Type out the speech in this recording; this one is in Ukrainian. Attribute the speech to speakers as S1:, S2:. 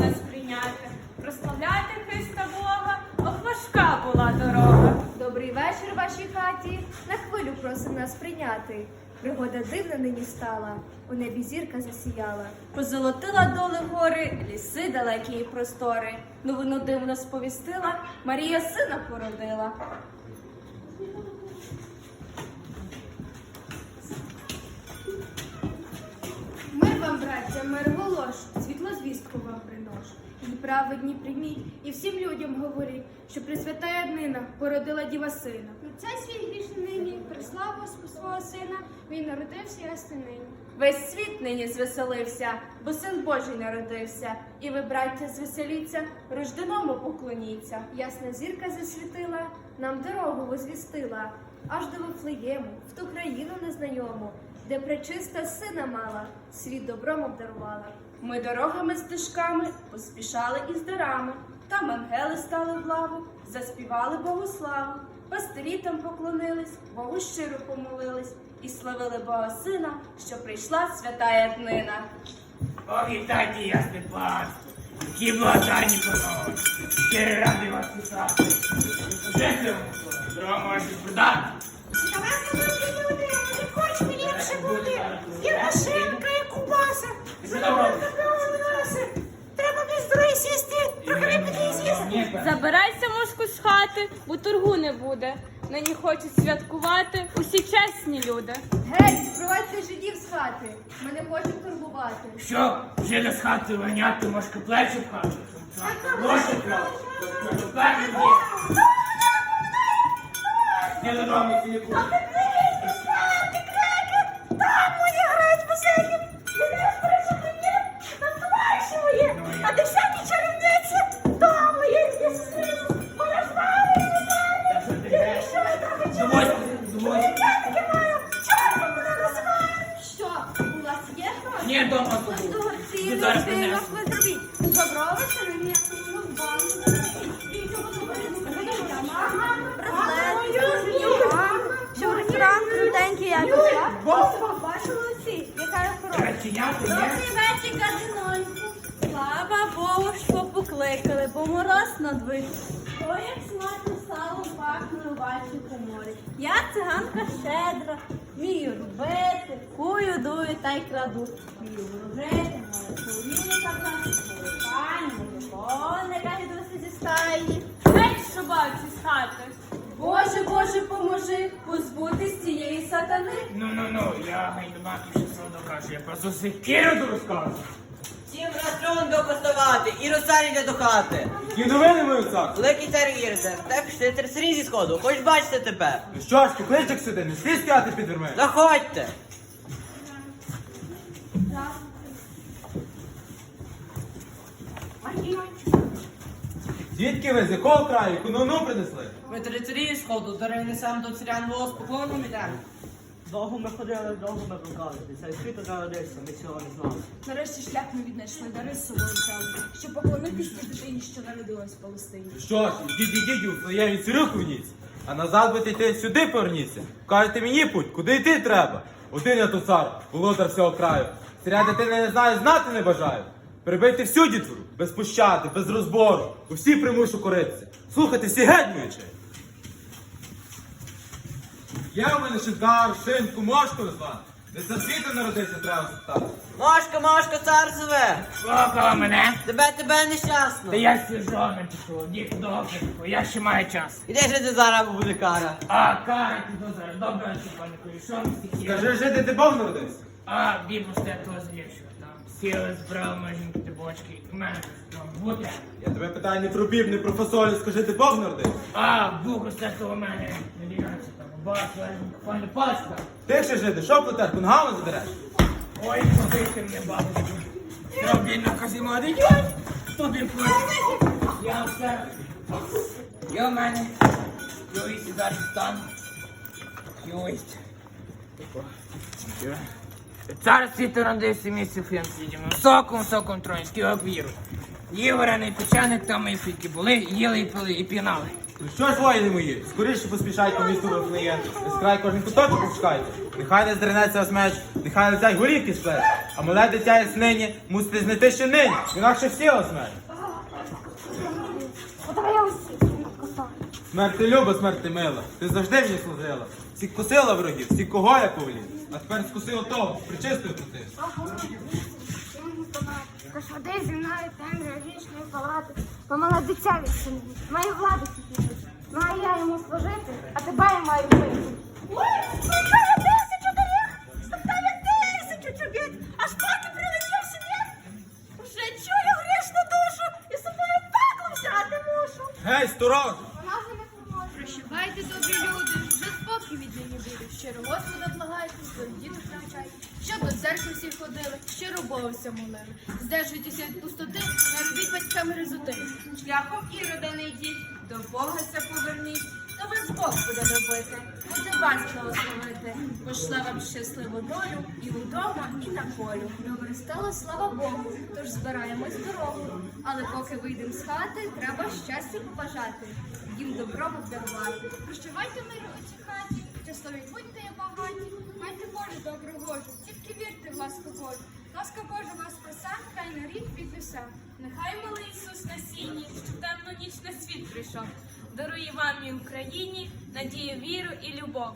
S1: нас сприйняти, прославляйте Христа Бога, ох важка була дорога.
S2: Добрий вечір, вашій хаті. На хвилю просим нас прийняти. Пригода дивна нині стала, у небі зірка засіяла.
S3: Позолотила доли гори, ліси далекі і простори. Новину дивно сповістила, Марія сина породила.
S2: Мир вам, браття, мир праведні прийміть, і всім людям говоріть, що Пресвятая днина породила діва сина.
S4: На цей світ грішний нині прислав Господь свого сина, він народився ясний нині.
S3: Весь світ нині звеселився, бо син Божий народився. І ви, браття, звеселіться, рожденому поклоніться.
S2: Ясна зірка засвітила, нам дорогу возвістила, аж до Вифлеєму, в ту країну незнайому, де пречиста сина мала, світ добром обдарувала.
S3: Ми дорогами стежками поспішали із дарами. Там ангели стали в лаву, заспівали Богу славу. Пастирі там поклонились, Богу щиро помолились і славили Бога Сина, що прийшла святая днина.
S5: Повітайте, ясне панство, які благодані панове, щиро радий вас вітати. Жити дорога ваші продати.
S4: Давайте наші люди, не хочемо ліпше бути. Є машинка, є кубаса.
S1: Забирайся, мошку, з хати, бо торгу не буде. Нині хочуть святкувати усі чесні люди.
S2: Геть, спровадьте жидів з хати, ми не хочемо турбувати.
S5: Що, жида з хати виняти, мошка плечі крав, тепер не є. Не додому, не буде.
S2: Як Бачили всі, яка я хороша.
S5: Реченяти, ні?
S3: Добрий вечір, кардиноньку. Слава Богу, що покликали, бо мороз надвиг. Ой, як смачно сало пахне у вашій коморі. Я циганка щедра, вмію робити, кую, дую та й краду. Вмію ворожити, моє пані, коника відвести зі стаї.
S1: Геть, бачу з хати.
S3: Боже, Боже, поможи позбутись цієї сатани.
S5: Ну, ну, ну, я гайдамаки ще все докажу. Я про секіру розкажу.
S6: Всім раціон допоставати і розсаріться до хати.
S7: Які новини мою цар?
S6: Великий цар Ірден, так що ти срі зі сходу, хоч бачите тепер.
S7: Ну що ж, покличок сюди, не слід стояти під дверми.
S6: Заходьте.
S7: Звідки ви, з якого краю, яку новину принесли?
S6: Ми три царі з сходу, дороги несемо до царя нового з поклоном ідемо.
S8: Довго ми ходили, довго ми блукали. Цей світ народився, ми цього не знали.
S1: Нарешті шлях ми віднайшли, дари з собою взяли, щоб поклонитись тій дитині, що народилась в Палестині.
S7: Що ж, ідіть, ідіть у своєму царю хвніться, а назад будете йти сюди поверніться. Кажете мені путь, куди йти треба. Один я тут цар, володар всього краю. Царя дитини не знаю, знати не бажаю. Прибийте всю дітвору, без пощади, без розбору. Усі примушу коритися. Слухайте всі геть Є у мене ще дар, синку, мошку назвати. Не за світу народився, треба спитати.
S6: Машка, Машка, цар зве.
S5: Слухала мене.
S6: Тебе, тебе нещасно.
S5: Та я свіжоний пішов, дік добре, я ще маю час.
S6: Іди ж ти зараз бо буде кара.
S5: А, кара, ти до зараз, добре, Степанику, і що ми стихі?
S7: Скажи, жити ти Бог народився?
S5: А, бібу з того зліпшого, там, сіли, збрали маженькі ти бочки, і в мене там бути.
S7: Я тебе питаю не про біб, не про фасолю, скажи, ти Бог народився?
S5: А, з того в мене, не там, бас, лежить, пане паска.
S7: Ти ще жити, що плетеш, кунгами задереш?
S5: Ой, побити мене, бабушку. Тобі наказимо один, тобі плачу. Я все, я в мене, юїсть зараз стан, юїсть. Цар світу родився місце Фенсідімо, високому, високому троні, скільки віру. Їв варений печеник, там і фіки були, їли і пили, і пінали.
S7: Ну що ж, воїни мої, скоріше поспішайте місту Вифлеєм, без край кожен куточок пошукайте. Нехай не здринеться вас меч, нехай летять горівки з плеч, а мале дитя є нині, мусите знайти ще нині, інакше всі вас.
S4: Давай я усі.
S7: Смерть ти люба, смерть ти мила, ти завжди мені служила. всі косила ворогів, всі кого я повелів. А тепер скуси ото, причистив та
S4: Тож води зі мною темря вічної палати, помала дитя від сини, маю владу сидіти. Маю я йому служити, а тебе я маю вбити.
S2: Спокій від. Щиро Господа благайте, своїх діток навчайте, щоб до церкви всі ходили, щиро Бога молили. Здержуйтеся від пустоти, не робіть батькам резоти.
S1: Шляхом ірода не йдіть, до Бога ся поверніть, то ви з Бог буде робити, буде вас благословити. Пошла вам щасливу долю і удома, і на полю.
S2: Добре стало, слава Богу, тож збираємось дорогу. Але поки вийдемо з хати, треба щастя побажати, їм добро дарувати. Прощавайте миру у цій хаті, щасливі будьте багаті, майте Боже добру гожу, тільки вірте в ласку Божу. Ласка Божа вас проса, хай на рік від ліса.
S1: Нехай малий Ісус на сіні, що в темну ніч на світ прийшов. Дарує вам і Україні надію, віру і любов.